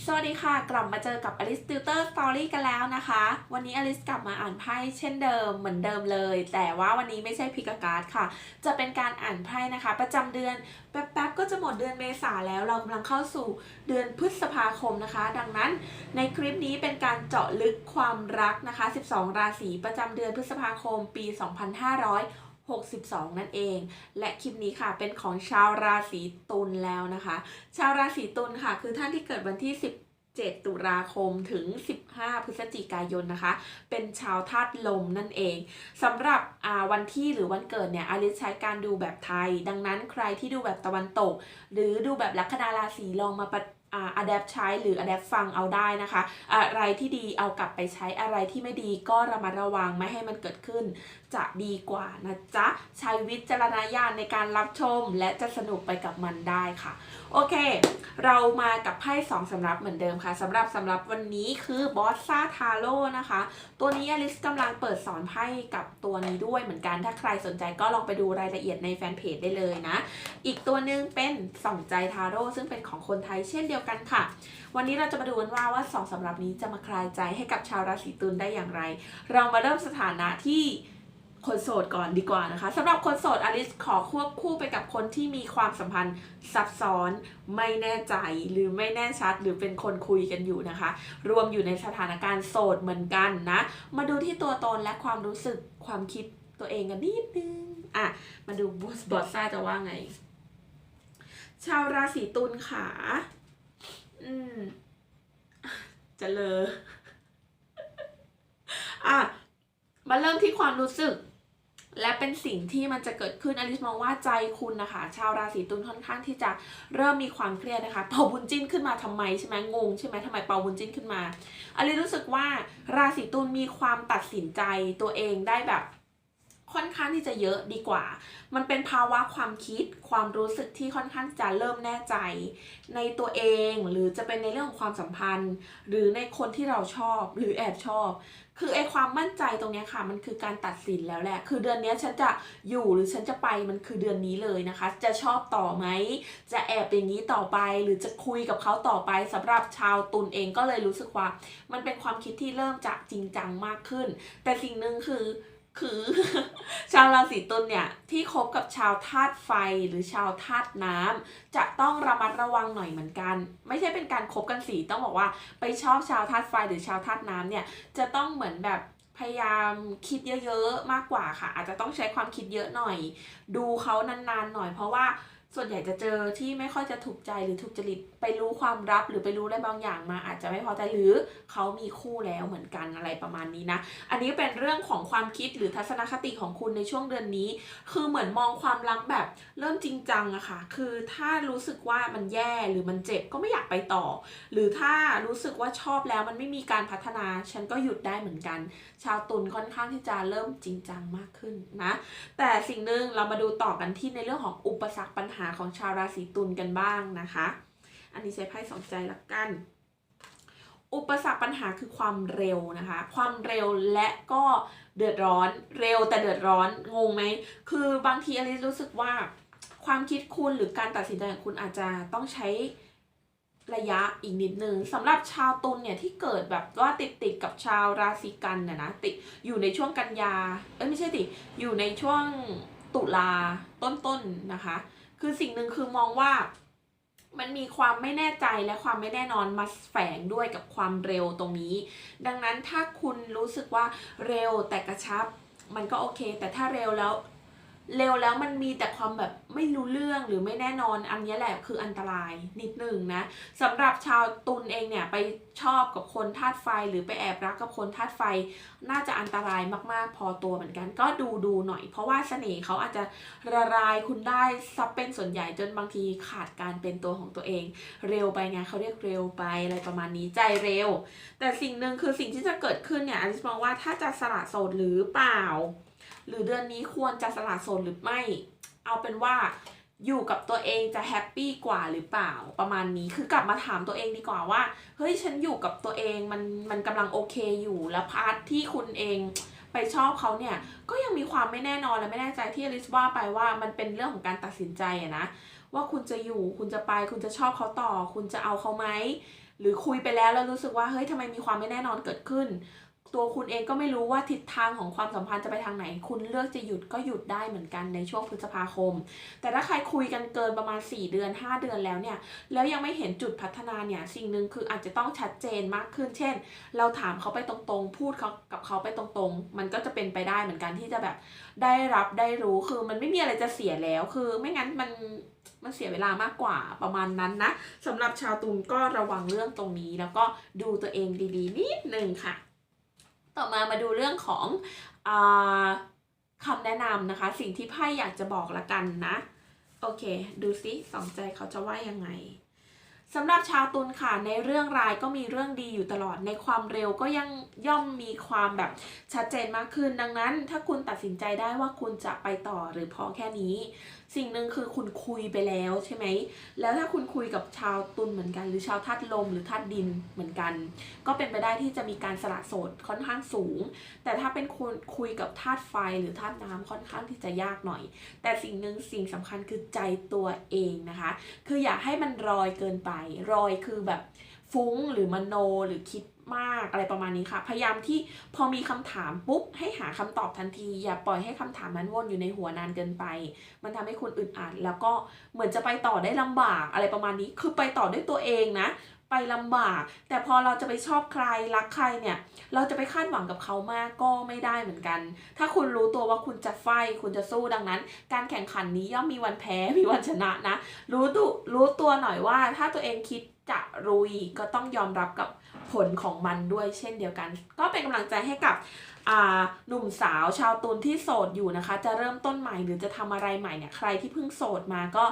สวัสดีค่ะ กลับมาเจอกับ Alice Tutor Story กันแล้วนะคะ วันนี้ Alice กลับมาอ่านไพ่เช่นเดิมเหมือนเดิมเลย แต่ว่าวันนี้ไม่ใช่พิกาการ์ดค่ะ จะเป็นการอ่านไพ่นะคะ ประจำเดือนแป๊บๆก็จะหมดเดือนเมษาแล้วเรากำลังเข้าสู่เดือนพฤษภาคมนะคะ ดังนั้นในคลิปนี้เป็นการเจาะลึกความรักนะคะ 12 ราศีประจำเดือนพฤษภาคมปี 2500 62 นั่นเอง และคลิปนี้ค่ะเป็นของชาวราศีตุลแล้วนะคะ ชาวราศีตุลค่ะ คือท่านที่เกิดวันที่17ตุลาคมถึง 15 พฤศจิกายนนะคะ เป็นชาวธาตุลมนั่นเองสำหรับวันที่หรือวันเกิดเนี่ยอลิซใช้การดูแบบไทย ดังนั้นใครที่ดูแบบตะวันตก หรือดูแบบลัคนาราศีลองมา ปะอ่าอัดปใช้หรืออัดแอปฟังเอาได้นะคะ อะไรที่ดีเอากลับไปใช้อะไรที่ไม่ดีก็ระมัดระวังไม่ให้มันเกิดขึ้น จะดีกว่านะจ๊ะ ใช้วิจารณญาณในการรับชม และจะสนุกไปกับมันได้ค่ะ โอเค เรามากับไพ่สองสำรับเหมือนเดิมค่ะสำหรับสำหรับวันนี้คือบอสซาทาโร่นะคะ ตัวนี้อลิสกำลังเปิดสอนไพ่กับตัวนี้ด้วยเหมือนกัน ถ้าใครสนใจก็ลองไปดูรายละเอียดในแฟนเพจได้เลยนะ อีกตัวหนึ่งเป็นส่องใจทาโร่ซึ่งเป็นของคนไทยเช่นเดียวกันค่ะ วันนี้เราจะมาดูกันว่าว่าสองสำรับนี้จะมาคลายใจให้กับชาวราศีตุลได้อย่างไร เรามาเริ่มสถานะที่คนโสดก่อนดีกว่านะคะสำหรับคนโสดอลิสขอควบคู่ไปกับคนที่มีความสัมพันธ์ซับซ้อนไม่แน่ใจหรือไม่แน่ชัดหรือเป็นคนคุยกันอยู่นะคะ รวมอยู่ในสถานการณ์โสดเหมือนกันนะ มาดูที่ตัวตนและความรู้สึกความคิดตัวเองกันนิดนึงอะมาดูบอสบอสซ่าจะว่าไง ชาวราศีตุลค่ะ อืมจะเลออะมาเริ่มที่ความรู้สึก และเป็นสิ่งที่มันจะเกิดขึ้นอลิสมองว่าใจคุณนะคะ ชาวราศีตุลค่อนข้างที่จะเริ่มมีความเครียดนะคะเป่าบุญจิ้นขึ้นมาทำไมใช่ไหมงงใช่ไหมทำไมเป่าบุญจิ้นขึ้นมาอลิสรู้สึกว่าราศีตุลมีความตัดสินใจตัวเองได้แบบ ค่อนข้างที่จะเยอะดีกว่า มันเป็นภาวะความคิดความรู้สึกที่ค่อนข้างจะเริ่มแน่ใจ ในตัวเองหรือจะเป็นในเรื่องของความสัมพันธ์ หรือในคนที่เราชอบหรือแอบชอบ คือไอความมั่นใจตรงนี้ค่ะ มันคือการตัดสินแล้วแหละ คือเดือนนี้ฉันจะอยู่หรือฉันจะไปมันคือเดือนนี้เลยนะคะ จะชอบต่อไหม จะแอบอย่างนี้ต่อไป หรือจะคุยกับเขาต่อไปสำหรับชาวตุลเองก็เลยรู้สึกว่า มันเป็นความคิดที่เริ่มจะจริงจังมากขึ้น แต่สิ่งหนึ่งคือ คือชาวราศีตุลเนี่ยที่คบกับชาวธาตุไฟหรือชาวธาตุน้ำจะต้องระมัดระวังหน่อยเหมือนกัน ไม่ใช่เป็นการคบกันสีต้องบอกว่าไปชอบชาวธาตุไฟหรือชาวธาตุน้ำเนี่ยจะต้องเหมือนแบบพยายามคิดเยอะๆมากกว่าค่ะ อาจจะต้องใช้ความคิดเยอะหน่อย ดูเขานานๆหน่อยเพราะว่า ส่วนใหญ่จะเจอที่ไม่ค่อยจะถูกใจหรือถูกจริตไปรู้ความลับหรือไปรู้อะไรบางอย่างมา อาจจะไม่พอใจหรือเขามีคู่แล้วเหมือนกันอะไรประมาณนี้นะ อันนี้เป็นเรื่องของความคิดหรือทัศนคติของคุณในช่วงเดือนนี้ คือเหมือนมองความรักแบบเริ่มจริงจังอะค่ะ คือถ้ารู้สึกว่ามันแย่หรือมันเจ็บก็ไม่อยากไปต่อ หรือถ้ารู้สึกว่าชอบแล้วมันไม่มีการพัฒนาฉันก็หยุดได้เหมือนกัน ชาวตุลค่อนข้างที่จะเริ่มจริงจังมากขึ้นนะ แต่สิ่งหนึ่งเรามาดูต่อกันที่ในเรื่องของอุปสรรคปัญหาของชาวราศีตุลกันบ้างนะคะ อันนี้ใช้ไพ่สองใจละกัน อุปสรรคปัญหาคือความเร็วนะคะ ความเร็วและก็เดือดร้อนเร็วแต่เดือดร้อนงงไหม คือบางทีอลิซรู้สึกว่าความคิดคุณหรือการตัดสินใจของคุณอาจจะต้องใช้ระยะอีกนิดนึงสำหรับชาวตุลเนี่ยที่เกิดแบบว่าติดติดกับชาวราศีกันเนี่ยนะติดอยู่ในช่วงกันยาเอ้ยไม่ใช่ติอยู่ในช่วงตุลาต้นๆนะคะ คือสิ่งหนึ่งคือมองว่า มันมีความไม่แน่ใจและความไม่แน่นอนมาแฝงด้วยกับความเร็วตรงนี้ ดังนั้นถ้าคุณรู้สึกว่าเร็วแต่กระชับมันก็โอเค แต่ถ้าเร็วแล้ว เร็วแล้วมันมีแต่ความแบบไม่รู้เรื่องหรือไม่แน่นอนอันนี้แหละคืออันตรายนิดหนึ่งนะสำหรับชาวตุลเองเนี่ยไปชอบกับคนธาตุไฟหรือไปแอบรักกับคนธาตุไฟ น่าจะอันตรายมากๆ พอตัวเหมือนกัน ก็ดูดูหน่อย เพราะว่าเสน่ห์เขาอาจจะละลายคุณได้ซับเป็นส่วนใหญ่จนบางทีขาดการเป็นตัวของตัวเอง เร็วไปไงเขาเรียกเร็วไปอะไรประมาณนี้ใจเร็ว แต่สิ่งหนึ่งคือสิ่งที่จะเกิดขึ้นเนี่ยอลิสมองว่าถ้าจะสละโสดหรือเปล่า หรือเดือนนี้ควรจะสละโสดหรือไม่ เอาเป็นว่าอยู่กับตัวเองจะแฮปปี้กว่าหรือเปล่าประมาณนี้คือกลับมาถามตัวเองดีกว่าว่าเฮ้ยฉันอยู่กับตัวเองมันมันกำลังโอเคอยู่แล้วพาร์ทที่คุณเองไปชอบเขาเนี่ยก็ยังมีความไม่แน่นอนและไม่แน่ใจที่อลิสว่าไปว่ามันเป็นเรื่องของการตัดสินใจอะนะว่าคุณจะอยู่คุณจะไปคุณจะชอบเขาต่อ คุณจะเอาเขาไหมหรือคุยไปแล้วแล้วรู้สึกว่าเฮ้ยทำไมมีความไม่แน่นอนเกิดขึ้น ตัวคุณเองก็ไม่รู้ว่าทิศทางของความสัมพันธ์จะไปทางไหน คุณเลือกจะหยุดก็หยุดได้เหมือนกันในช่วงพฤษภาคม แต่ถ้าใครคุยกันเกินประมาณ 4 เดือน 5 เดือนแล้วเนี่ย แล้วยังไม่เห็นจุดพัฒนาเนี่ย สิ่งหนึ่งคืออาจจะต้องชัดเจนมากขึ้น เช่น เราถามเขาไปตรงๆ พูดเขากับเขาไปตรงๆ มันก็จะเป็นไปได้เหมือนกันที่จะแบบได้รับได้รู้ คือมันไม่มีอะไรจะเสียแล้ว คือไม่งั้นมันมันเสียเวลามากกว่าประมาณนั้นนะสำหรับชาวตุลก็ระวังเรื่องตรงนี้ แล้วก็ดูตัวเองดีๆนิดนึงค่ะ ต่อมามาดูเรื่องของอคำแนะนำนะคะ สิ่งที่ไพ่อยากจะบอกละกันนะ โอเค ดูซิสองใจเขาจะว่ายังไง สำหรับชาวตุลค่ะในเรื่องร้ายก็มีเรื่องดีอยู่ตลอดในความเร็วก็ยังย่อมมีความแบบชัดเจนมากขึ้น ดังนั้นถ้าคุณตัดสินใจได้ว่าคุณจะไปต่อหรือพอแค่นี้ สิ่งหนึ่งคือคุณคุยไปแล้วใช่ไหมแล้วถ้าคุณคุยกับชาวตุลเหมือนกัน หรือชาวธาตุลมหรือธาตุดินเหมือนกัน ก็เป็นไปได้ที่จะมีการสละโสดค่อนข้างสูง แต่ถ้าเป็นคุณคุยกับธาตุไฟหรือธาตุน้ำค่อนข้างที่จะยากหน่อย แต่สิ่งหนึ่งสิ่งสำคัญคือใจตัวเองนะคะ คืออย่าให้มันรอยเกินไปรอยคือแบบฟุ้งหรือมโนหรือคิดมากอะไรประมาณนี้ค่ะ พยายามที่พอมีคำถามปุ๊บให้หาคำตอบทันที อย่าปล่อยให้คำถามนั้นวนอยู่ในหัวนานเกินไป มันทำให้คุณอึดอัดแล้วก็เหมือนจะไปต่อได้ลำบากอะไรประมาณนี้ คือไปต่อด้วยตัวเองนะ ไปลำบาก แต่พอเราจะไปชอบใครรักใครเนี่ย เราจะไปคาดหวังกับเขามากก็ไม่ได้เหมือนกัน ถ้าคุณรู้ตัวว่าคุณจะไฟคุณจะสู้ดังนั้น การแข่งขันนี้ย่อมมีวันแพ้มีวันชนะนะ รู้ตัวรู้ตัวหน่อยว่า ถ้าตัวเองคิดจะรุยก็ต้องยอมรับกับผลของมันด้วยเช่นเดียวกัน ก็เป็นกำลังใจให้กับอ่าหนุ่มสาวชาวตุลที่โสดอยู่นะคะ จะเริ่มต้นใหม่หรือจะทำอะไรใหม่เนี่ยใครที่เพิ่งโสดมาก็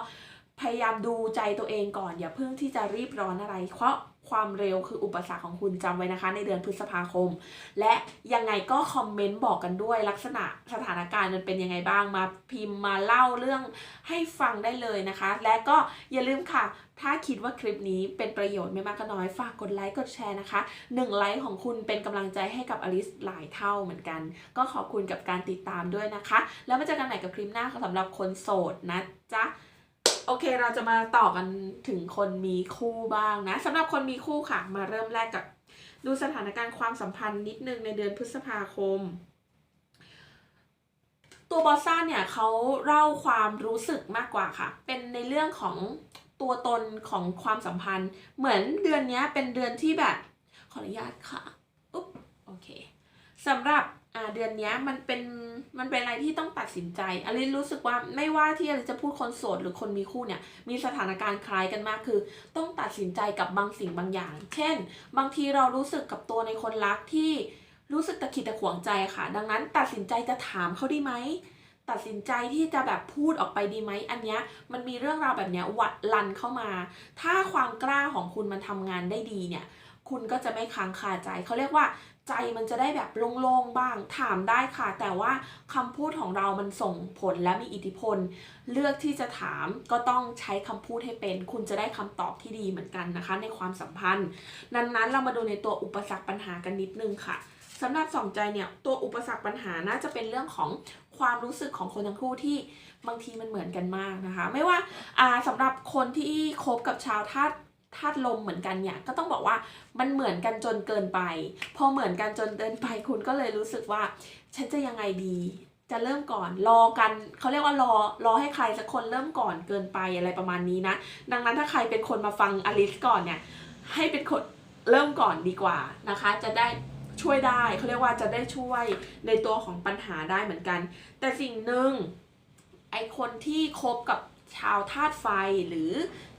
พยายามดูใจตัวเองก่อนอย่าเพิ่งที่จะรีบร้อนอะไร เพราะความเร็วคืออุปสรรคของคุณจำไว้นะคะ ในเดือนพฤษภาคม และยังไงก็คอมเมนต์บอกกันด้วยลักษณะสถานการณ์มันเป็นยังไงบ้างมาพิมพ์มาเล่าเรื่องให้ฟังได้เลยนะคะ และก็อย่าลืมค่ะ ถ้าคิดว่าคลิปนี้เป็นประโยชน์ไม่มากก็น้อยฝากกดไลค์กดแชร์นะคะ1ไลค์ของคุณเป็นกำลังใจให้กับอลิสหลายเท่าเหมือนกัน ก็ขอบคุณกับการติดตามด้วยนะคะ แล้วมาเจอกันใหม่กับคลิปหน้าสำหรับคนโสดนะจ๊ะ โอเคเราจะมาต่อกันถึงคนมีคู่บ้างนะสำหรับคนมีคู่ค่ะ มาเริ่มแรกกับดูสถานการณ์ความสัมพันธ์นิดนึงในเดือนพฤษภาคม ตัวบอสซ่าเนี่ยเขาเล่าความรู้สึกมากกว่าค่ะ เป็นในเรื่องของตัวตนของความสัมพันธ์ เหมือนเดือนนี้เป็นเดือนที่แบบ ขออนุญาตค่ะอุ๊บโอเคสำหรับ เดือนนี้มันเป็นมันเป็นอะไรที่ต้องตัดสินใจอลินรู้สึกว่าไม่ว่าที่อลินจะพูดคนโสดหรือคนมีคู่เนี่ย มีสถานการณ์คล้ายกันมากคือ ต้องตัดสินใจกับบางสิ่งบางอย่าง เช่น บางทีเรารู้สึกกับตัวในคนรักที่รู้สึกตะขิดตะขวงใจค่ะ ดังนั้นตัดสินใจจะถามเขาดีไหมตัดสินใจที่จะแบบพูดออกไปดีไหมอันเนี้ยมันมีเรื่องราวแบบเนี้ยวัดลันเข้ามา ถ้าความกล้าของคุณมันทำงานได้ดีเนี่ย คุณก็จะไม่ค้างคาใจเขาเรียกว่าใจมันจะได้แบบโล่งๆบ้างถามได้ค่ะ แต่ว่าคำพูดของเรามันส่งผลและมีอิทธิพล เลือกที่จะถามก็ต้องใช้คำพูดให้เป็น คุณจะได้คำตอบที่ดีเหมือนกันนะคะ ในความสัมพันธ์ นั้นๆ เรามาดูในตัวอุปสรรคปัญหากันนิดนึงค่ะสำหรับสองใจเนี่ยตัวอุปสรรคปัญหาน่าจะเป็นเรื่องของความรู้สึกของคนทั้งคู่ที่บางทีมันเหมือนกันมากนะคะ ไม่ว่าอ่าสำหรับคนที่คบกับชาวธาตุ ธาตุลมเหมือนกันเนี่ยก็ต้องบอกว่ามันเหมือนกันจนเกินไป พอเหมือนกันจนเกินไปคุณก็เลยรู้สึกว่า ฉันจะยังไงดี จะเริ่มก่อนรอกันเขาเรียกว่ารอรอให้ใครสักคนเริ่มก่อนเกินไปอะไรประมาณนี้นะ ดังนั้นถ้าใครเป็นคนมาฟังอลิสก่อนเนี่ยให้เป็นคนเริ่มก่อนดีกว่านะคะ จะได้ช่วยได้เขาเรียกว่าจะได้ช่วยในตัวของปัญหาได้เหมือนกัน แต่สิ่งหนึ่งไอคนที่คบกับชาวธาตุไฟหรือ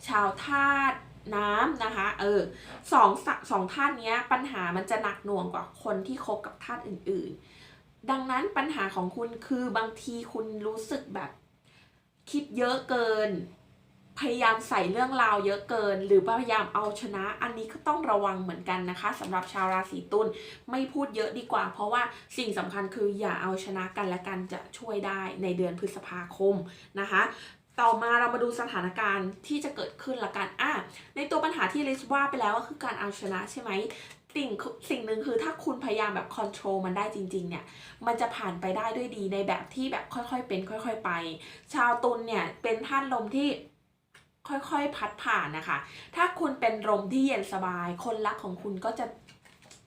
ชาวธาตุ น้ำนะคะ เออสองสสองธาตุนี้ปัญหามันจะหนักหน่วงกว่าคนที่คบกับธาตุอื่น ๆ ดังนั้นปัญหาของคุณคือบางทีคุณรู้สึกแบบ คิดเยอะเกิน พยายามใส่เรื่องราวเยอะเกิน หรือพยายามเอาชนะ อันนี้ก็ต้องระวังเหมือนกันนะคะสำหรับชาวราศีตุลไม่พูดเยอะดีกว่า เพราะว่าสิ่งสำคัญคืออย่าเอาชนะกันและกันจะช่วยได้ในเดือนพฤษภาคมนะคะ ต่อมาเรามาดูสถานการณ์ที่จะเกิดขึ้นละกันอะในตัวปัญหาที่ลิสว่าไปแล้วก็คือการเอาชนะใช่ไหมสิ่งสิ่งหนึ่งคือถ้าคุณพยายามแบบคอนโทรลมันได้จริง ๆ เนี่ย มันจะผ่านไปได้ด้วยดีในแบบที่แบบค่อยๆเป็น ค่อย ๆ ไป ชาวตุลเนี่ยเป็นท่านลมที่ค่อยๆพัดผ่านนะคะ ถ้าคุณเป็นลมที่เย็นสบาย คนรักของคุณก็จะ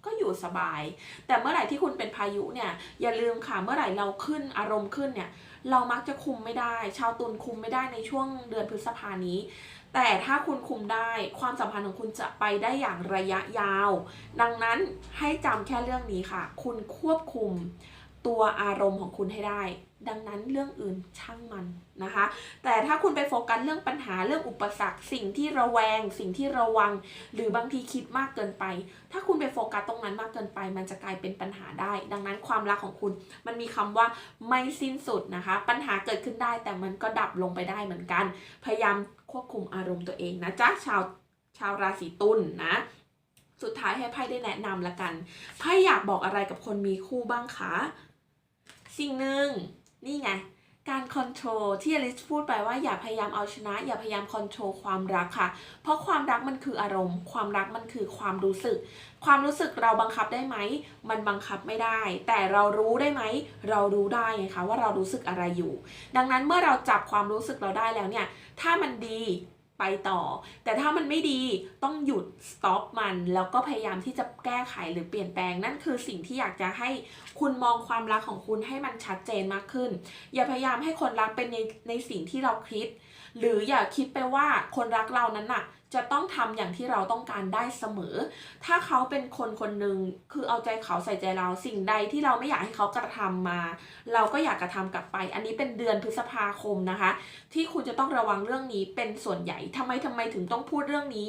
ก็อยู่สบาย แต่เมื่อไหร่ที่คุณเป็นพายุเนี่ย อย่าลืมค่ะ เมื่อไหร่เราขึ้นอารมณ์ขึ้นเนี่ย เรามักจะคุมไม่ได้ ชาวตุลคุมไม่ได้ในช่วงเดือนพฤษภานี้ แต่ถ้าคุณคุมได้ความสัมพันธ์ของคุณจะไปได้อย่างระยะยาว ดังนั้นให้จำแค่เรื่องนี้ค่ะ คุณควบคุม ตัวอารมณ์ของคุณให้ได้ ดังนั้นเรื่องอื่นช่างมันนะคะ แต่ถ้าคุณไปโฟกัสเรื่องปัญหาเรื่องอุปสรรค สิ่งที่ระแวง สิ่งที่ระวัง หรือบางทีคิดมากเกินไป ถ้าคุณไปโฟกัสตรงนั้นมากเกินไป มันจะกลายเป็นปัญหาได้ ดังนั้นความรักของคุณ มันมีคำว่าไม่สิ้นสุดนะคะ ปัญหาเกิดขึ้นได้แต่มันก็ดับลงไปได้เหมือนกัน พยายามควบคุมอารมณ์ตัวเองนะจ๊ะชาวชาวราศีตุลนะสุดท้ายให้ไพ่ได้แนะนำละกัน ไพ่อยากบอกอะไรกับคนมีคู่บ้างคะ สิ่งหนึ่งนี่ไงการคอนโทรลที่อลิซพูดไปว่าอย่าพยายามเอาชนะ อย่าพยายามคอนโทรลความรักค่ะ เพราะความรักมันคืออารมณ์ ความรักมันคือความรู้สึก ความรู้สึกเราบังคับได้ไหม มันบังคับไม่ได้ แต่เรารู้ได้ไหม เรารู้ได้ไงคะว่าเรารู้สึกอะไรอยู่ ดังนั้นเมื่อเราจับความรู้สึกเราได้แล้วเนี่ย ถ้ามันดี ไปต่อ แต่ถ้ามันไม่ดีต้องหยุด stop มัน แล้วก็พยายามที่จะแก้ไขหรือเปลี่ยนแปลงนั่นคือสิ่งที่อยากจะให้คุณมองความรักของคุณให้มันชัดเจนมากขึ้น อย่าพยายามให้คนรักเป็นในในสิ่งที่เราคิด หรืออย่าคิดไปว่าคนรักเรานั้นน่ะ จะต้องทำอย่างที่เราต้องการได้เสมอ ถ้าเขาเป็นคนคนหนึ่งคือเอาใจเขาใส่ใจเราสิ่งใดที่เราไม่อยากให้เขากระทำมา เราก็อยากกระทำกลับไป อันนี้เป็นเดือนพฤษภาคมนะคะ ที่คุณจะต้องระวังเรื่องนี้เป็นส่วนใหญ่ทำไมทำไมถึงต้องพูดเรื่องนี้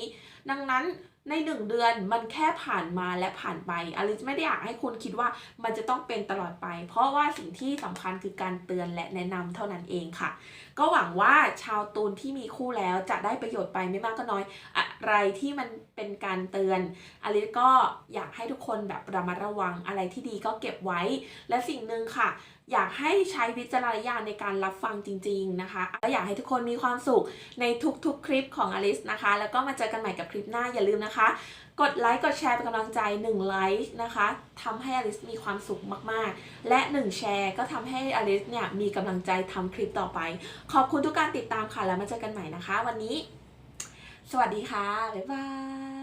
ดังนั้น ในหนึ่งเดือนมันแค่ผ่านมาและผ่านไปอลิซไม่ได้อยากให้คุณคิดว่ามันจะต้องเป็นตลอดไป เพราะว่าสิ่งที่สำคัญคือการเตือนและแนะนำเท่านั้นเองค่ะ ก็หวังว่าชาวตูนที่มีคู่แล้วจะได้ประโยชน์ไปไม่มากก็น้อย อะไรที่มันเป็นการเตือนอลิซก็อยากให้ทุกคนแบบระมัดระวังอะไรที่ดีก็เก็บไว้ และสิ่งหนึ่งค่ะ อยากให้ใช้วิจารณญาณในการรับฟังจริง ๆนะคะและอยากให้ทุกคนมีความสุขในทุกๆ คลิปของอลิสนะคะ แล้วก็มาเจอกันใหม่กับคลิปหน้าอย่าลืมนะคะ กดไลค์กดแชร์เป็นกำลังใจ1ไลค์นะคะทำให้อลิสมีความสุขมากๆ และ 1 แชร์ก็ทำให้อลิสเนี่ยมีกำลังใจทำคลิปต่อไป ขอบคุณทุกการติดตามค่ะแล้วมาเจอกันใหม่นะคะ วันนี้ สวัสดีค่ะบ๊ายบาย